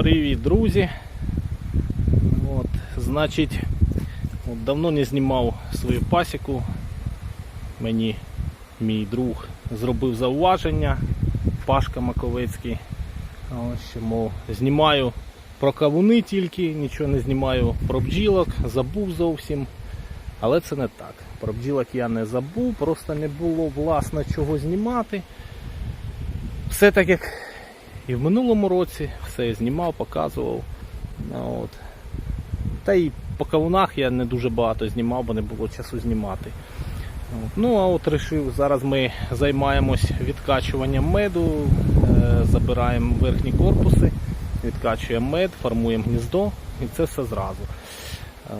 Привіт, друзі. От, значить, от давно не знімав свою пасіку. Мені мій друг зробив зауваження, Пашка Маковецький. Ось, мов, знімаю про кавуни тільки, нічого не знімаю про бджілок, забув зовсім. Але це не так. Про бджілок я не забув, просто не було власне чого знімати. Все так як і в минулому році все я знімав, показував. Ну, От. Та й по кавунах я не дуже багато знімав, бо не було часу знімати. Ну а от вирішив, зараз ми займаємось відкачуванням меду, е, забираємо верхні корпуси, відкачуємо мед, формуємо гніздо і це все зразу. Е,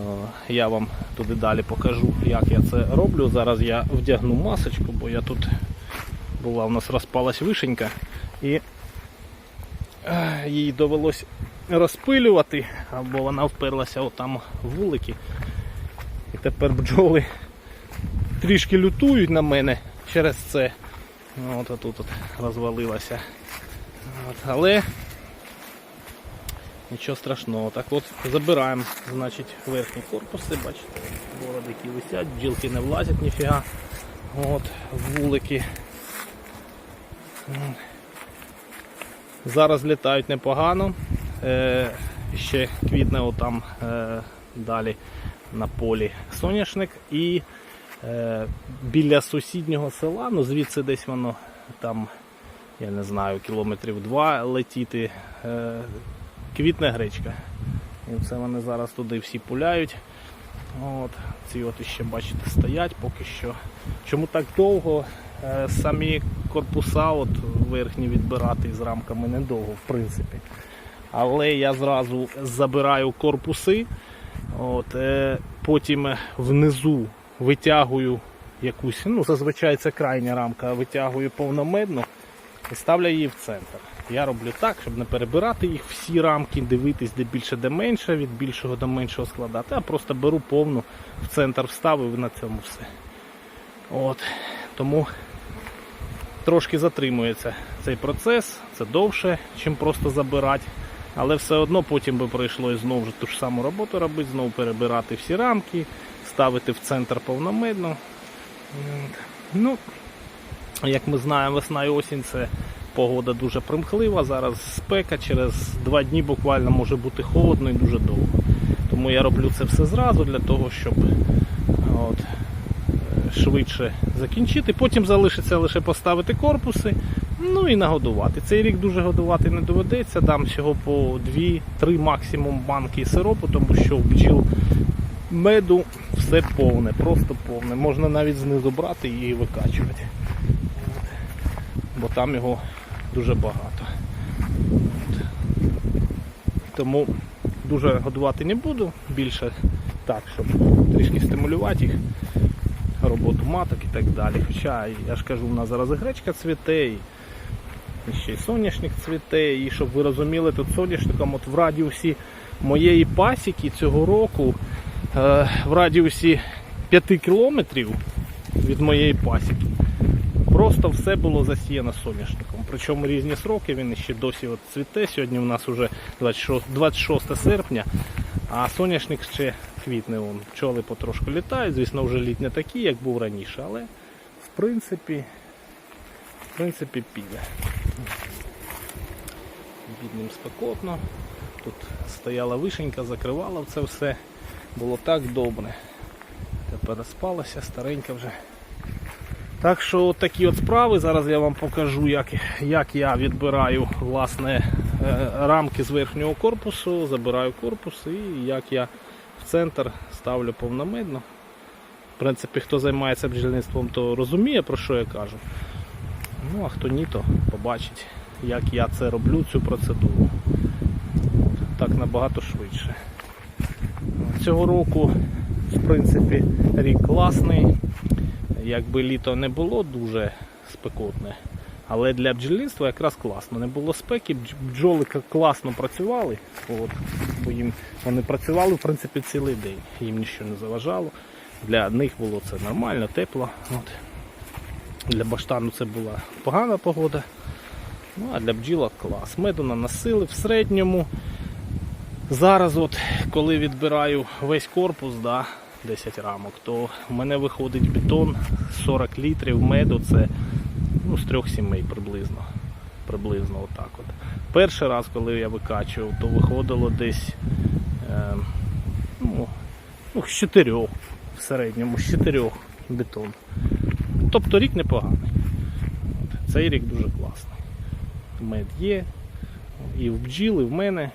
Я вам туди далі покажу, як я це роблю. Зараз я вдягну масочку, бо я тут була у нас розпалась вишенька і їй довелось розпилювати, або вона вперлася отам в вулики. І тепер бджоли трішки лютують на мене через це. От тут от розвалилася. От, але нічого страшного. Так от забираємо значить, верхні корпуси, бачите, бородики висять, бджілки не влазять ніфіга. От, вулики. Зараз літають непогано. Е, ще квітне отам е, далі на полі соняшник і е, біля сусіднього села, ну звідси десь воно там, я не знаю, кілометрів два летіти, е, квітне гречка. І це вони зараз туди всі пуляють. От, ці от ще бачите стоять поки що. Чому так довго? Е, Самі корпуса от верхні відбирати з рамками недовго, в принципі. Але я зразу забираю корпуси, от, е, потім внизу витягую якусь, ну зазвичай це крайня рамка, витягую повномедну і ставлю її в центр. Я роблю так, щоб не перебирати їх всі рамки, дивитись де більше, де менше, від більшого до меншого складати, а просто беру повну в центр вставив і на цьому все. От. Тому трошки затримується цей процес, це довше, ніж просто забирати. Але все одно потім би прийшло знову ж ту ж саму роботу робити, знову перебирати всі рамки, ставити в центр повномедно. Ну, як ми знаємо, весна і осінь це погода дуже примхлива. Зараз спека, через два дні буквально може бути холодно і дуже довго. Тому я роблю це все зразу для того, щоб от, швидше закінчити. Потім залишиться лише поставити корпуси, ну і нагодувати. Цей рік дуже годувати не доведеться, дам всього по 2-3 максимум банки сиропу, тому що в бджіл меду все повне, просто повне. Можна навіть знизу брати і викачувати. Бо там його дуже багато. Тому дуже годувати не буду, більше так, щоб трішки стимулювати їх, роботу маток і так далі. Хоча я ж кажу, у нас зараз і гречка цвіте, і ще й соняшник цвіте, і щоб ви розуміли, тут соняшником от в радіусі моєї пасіки цього року, е, в радіусі 5 кілометрів від моєї пасіки, просто все було засіяно соняшником. Причому різні сроки, він ще досі от цвіте. Сьогодні у нас вже 26, 26 серпня, а соняшник ще квітне. Вон. Пчоли потрошку літають, звісно, вже літ не такі, як був раніше, але в принципі, в принципі піде. Бідним спекотно. Тут стояла вишенька, закривала це все. Було так добре. Тепер спалося, старенька вже. Так що от такі от справи. Зараз я вам покажу, як, як я відбираю власне е, рамки з верхнього корпусу, забираю корпус і як я в центр ставлю повномедно. В принципі, хто займається бджільництвом, то розуміє, про що я кажу. Ну, а хто ні, то побачить, як я це роблю, цю процедуру. Так набагато швидше. Цього року, в принципі, рік класний. Якби літо не було дуже спекотне, але для бджільництва якраз класно. Не було спеки, бджоли класно працювали. От, бо їм вони працювали в принципі цілий день, їм нічого не заважало. Для них було це нормально, тепло. От. Для баштану це була погана погода. Ну, а для бджілок клас. Меду наносили в середньому. Зараз, от, коли відбираю весь корпус, да, 10 рамок, то в мене виходить бетон 40 літрів меду, це ну, з трьох сімей приблизно. Приблизно отак от. Перший раз, коли я викачував, то виходило десь е, ну, ну, з чотирьох в середньому, з чотирьох бетон. Тобто рік непоганий. Цей рік дуже класний. Мед є, і в бджіл, і в мене.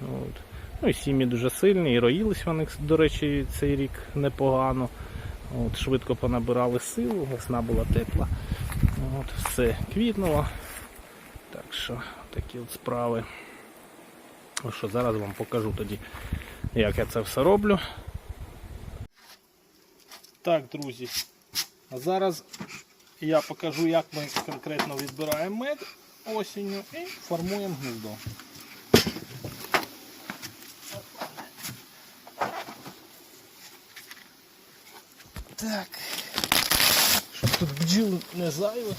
От. Ну і сім'ї дуже сильні, і роїлись вони, до речі, цей рік непогано. От, швидко понабирали силу, весна була тепла. От, все квітнуло. Так що такі от справи. Ну що, зараз вам покажу тоді, як я це все роблю. Так, друзі. А зараз я покажу, як ми конкретно відбираємо мед осінню і формуємо гніздо. Так. Щоб тут бджіл не зайвих.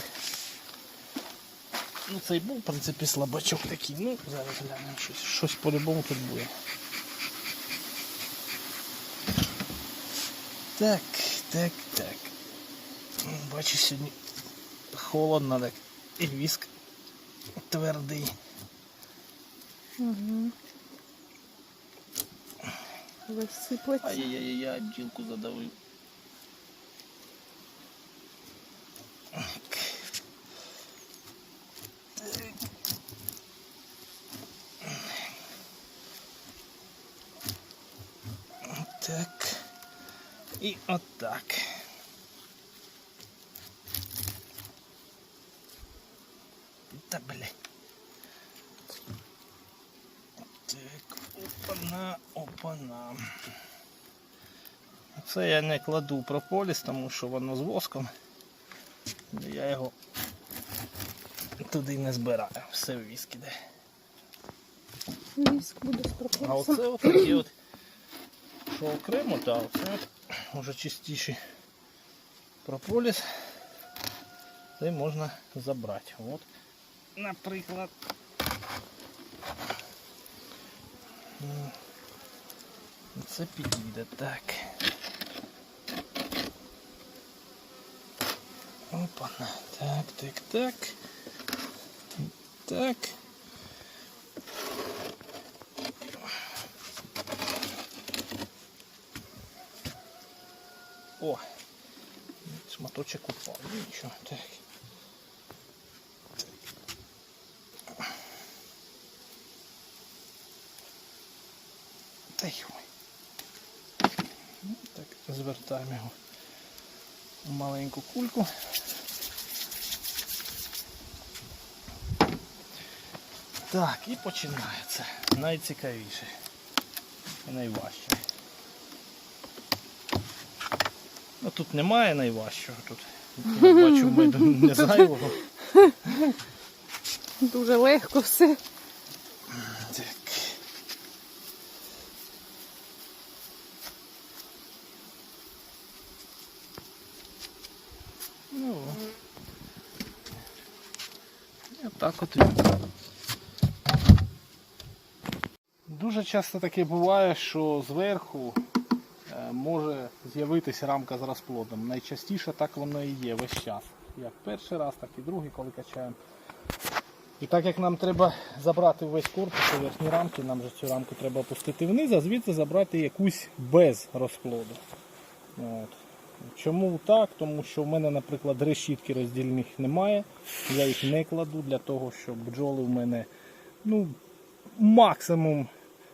Ну цей був, в принципі, слабачок такий. Ну, зараз глянемо щось. Щось по-любому тут буде. Так, так, так. М, Бачу сьогодні холодно, так. І віск твердий. Угу. Ай-яй-яй, бджілку задавив. Так. І отак. Та блядь. Так, опана, опана. Це я не кладу прополіс, тому що воно з воском. Я його туди не збираю, все в віск іде. Віск буде з А оце от такі от, що окремо, та оце от вже чистіший прополіс. Це можна забрати. От, наприклад. М, Це підійде так. Опа, так, так, так. Так. Ну, так. Та й. Ну, Так, звертаємо його в маленьку кульку. Так, і починається. Найцікавіше і найважче. Ну тут немає найважчого, тут бачу меду не зайвого. Дуже легко все. Так. Ну. Так от. Дуже часто таке буває, що зверху може з'явитися рамка з розплодом. Найчастіше так воно і є весь час. Як перший раз, так і другий, коли качаємо. І так як нам треба забрати весь корпус у верхні рамки, нам же цю рамку треба опустити вниз, а звідси забрати якусь без розплоду. От. Чому так? Тому що в мене, наприклад, решітки роздільних немає. Я їх не кладу для того, щоб бджоли в мене ну, максимум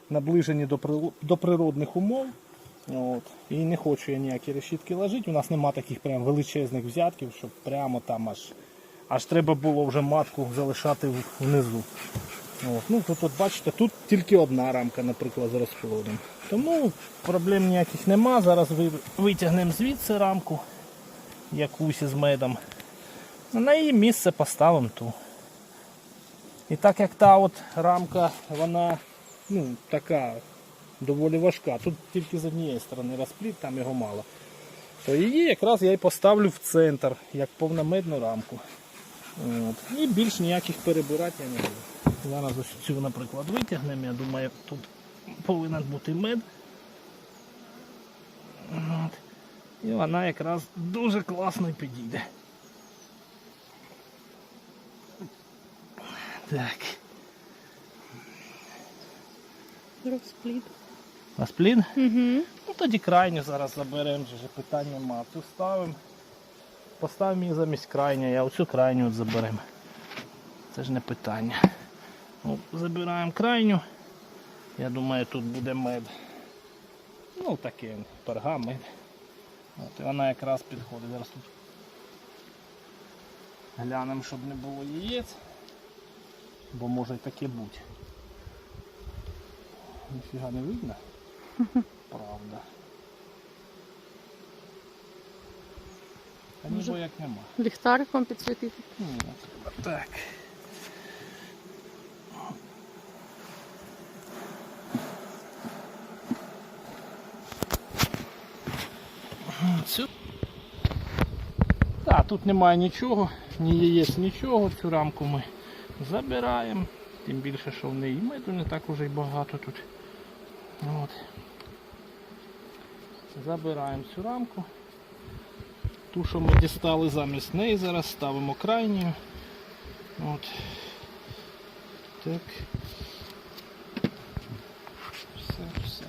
наближені до, природних умов. От. І не хочу я ніякі решітки ложити. У нас нема таких прям величезних взятків, щоб прямо там аж аж треба було вже матку залишати внизу. От. Ну, тут, от бачите, тут тільки одна рамка, наприклад, з розплодом. Тому проблем ніяких нема. Зараз ви- витягнемо звідси рамку якусь із медом. На її місце поставимо ту. І так як та от рамка, вона ну, така доволі важка. Тут тільки з однієї сторони розпліт, там його мало. То її якраз я і поставлю в центр, як повномедну рамку. От. І більш ніяких перебирати я не буду. Зараз ось цю, наприклад, витягнемо. Я думаю, тут повинен бути мед. От. І вона якраз дуже класно підійде. Так. Розплід. На сплін? Угу. Ну тоді крайню зараз заберемо, вже питань нема. Цю ставимо. Поставимо її замість крайньої, а оцю крайню от заберемо. Це ж не питання. Ну, забираємо крайню. Я думаю, тут буде мед. Ну таке пергамент. От, і вона якраз підходить. Зараз тут глянемо, щоб не було яєць. Бо може і таке бути. Ніфіга не видно. Правда. Може- ніби як нема. Ліхтариком підсвітити. Ні, треба так. Цю. Так, тут немає нічого, ні яєць, нічого. Цю рамку ми забираємо. Тим більше, що в неї меду не так уже й багато тут. От. Забираємо цю рамку. Ту, що ми дістали замість неї, зараз ставимо крайню. От. Так. Все, все.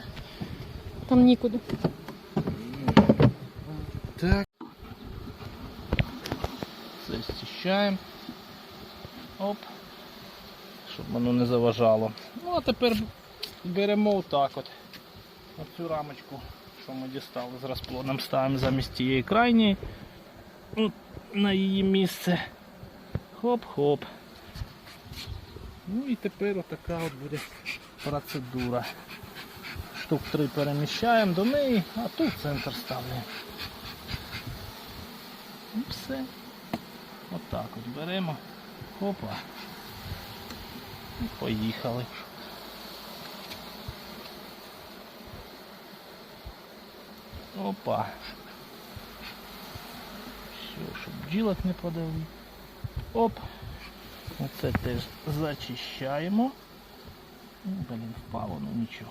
Там нікуди. Так. Все зчищаємо. Оп. Щоб воно не заважало. Ну а тепер беремо отак от. Оцю рамочку, що ми дістали з розплодом, ставимо замість тієї крайньої. На її місце. Хоп-хоп. Ну і тепер отака от буде процедура. Штук три переміщаємо до неї, а тут центр ставимо. І все. Отак от беремо. Хопа. І поїхали. Опа. Все, щоб бджілок не подали. Оп. Оце теж зачищаємо. Ну, Блін, впало, ну нічого.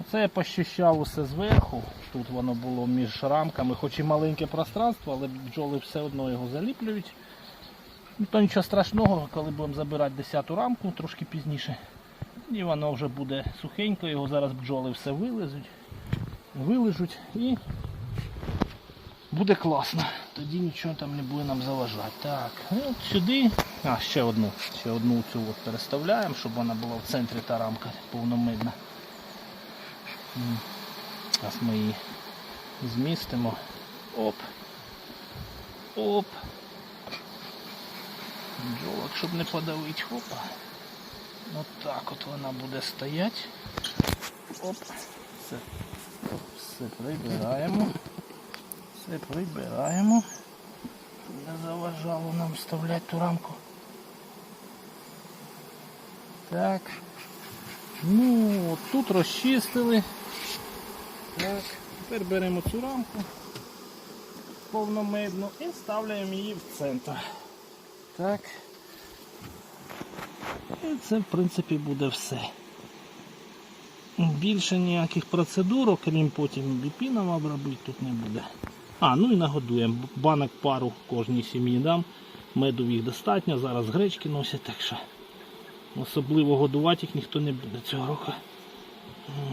Оце я пощищав усе зверху. Тут воно було між рамками, хоч і маленьке пространство, але бджоли все одно його заліплюють. Ну, то нічого страшного, коли будемо забирати 10 рамку трошки пізніше. І воно вже буде сухенько, його зараз бджоли все вилезуть, вилежуть і буде класно. Тоді нічого там не буде нам заважати. Так, от сюди. А, ще одну. Ще одну цю от переставляємо, щоб вона була в центрі та рамка повномидна. Зараз ми її змістимо. Оп. Оп. Бджолок, щоб не подавити. Опа. От так от вона буде стояти. Оп. Все. Все прибираємо. Все прибираємо. Не заважало нам вставляти ту рамку. Так. Ну, от тут розчистили. Так, тепер беремо цю рамку повномедну і ставляємо її в центр. Так. І це в принципі буде все. Більше ніяких процедур, окрім потім біпіном обробити, тут не буде. А, ну і нагодуємо. Банок пару кожній сім'ї дам. Меду їх достатньо, зараз гречки носять, так що особливо годувати їх ніхто не буде цього року.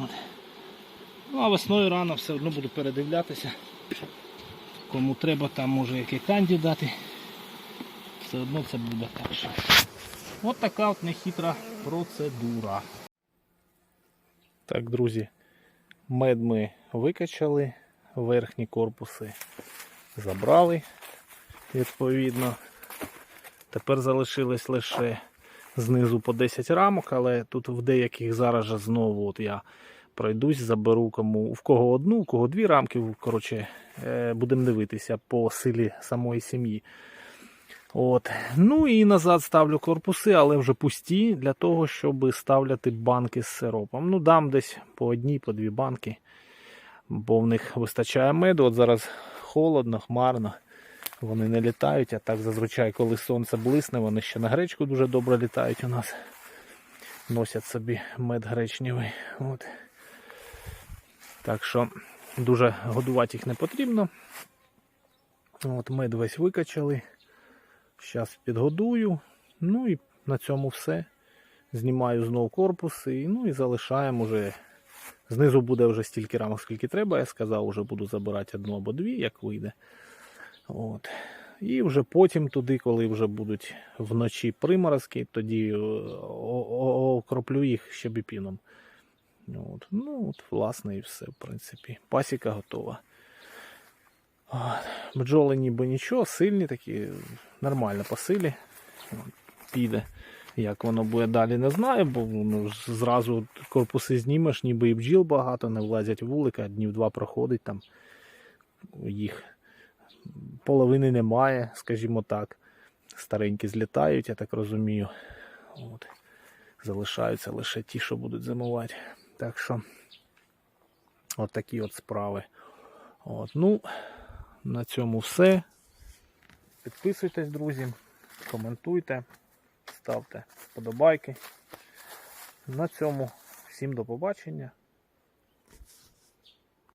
От. Ну а весною рано все одно буду передивлятися. Кому треба, там може які кандидати. Все одно це буде так що. От така от нехитра процедура. Так, друзі, мед ми викачали, верхні корпуси забрали відповідно. Тепер залишилось лише знизу по 10 рамок, але тут в деяких зараз же знову от я пройдусь, заберу кому в кого одну, у кого дві рамки. Коротше, е, будемо дивитися по силі самої сім'ї. От. Ну і назад ставлю корпуси, але вже пусті, для того, щоб ставляти банки з сиропом. Ну, дам десь по одній, по дві банки, бо в них вистачає меду. От зараз холодно, хмарно. вони не літають, а так зазвичай, коли сонце блисне, вони ще на гречку дуже добре літають у нас. Носять собі мед гречневий. От. Так що дуже годувати їх не потрібно. От мед весь викачали. Зараз підгодую. Ну і на цьому все. Знімаю знову корпус і, ну, і залишаємо вже. Знизу буде вже стільки рамок, скільки треба. Я сказав, вже буду забирати одну або дві, як вийде. От. І вже потім туди, коли вже будуть вночі приморозки, тоді е, окроплю їх ще біпіном. От. Ну, от, власне, і все, в принципі. Пасіка готова. Бджоли ніби нічого, сильні такі, нормально по силі. Піде. Як воно буде далі, не знаю, бо ну, зразу корпуси знімеш, ніби і бджіл багато, не влазять вулика, днів два проходить там їх половини немає, скажімо так. Старенькі злітають, я так розумію. От. Залишаються лише ті, що будуть зимувати. Так що, от такі от справи. От, ну, на цьому все. Підписуйтесь, друзі, коментуйте, ставте вподобайки. На цьому всім до побачення.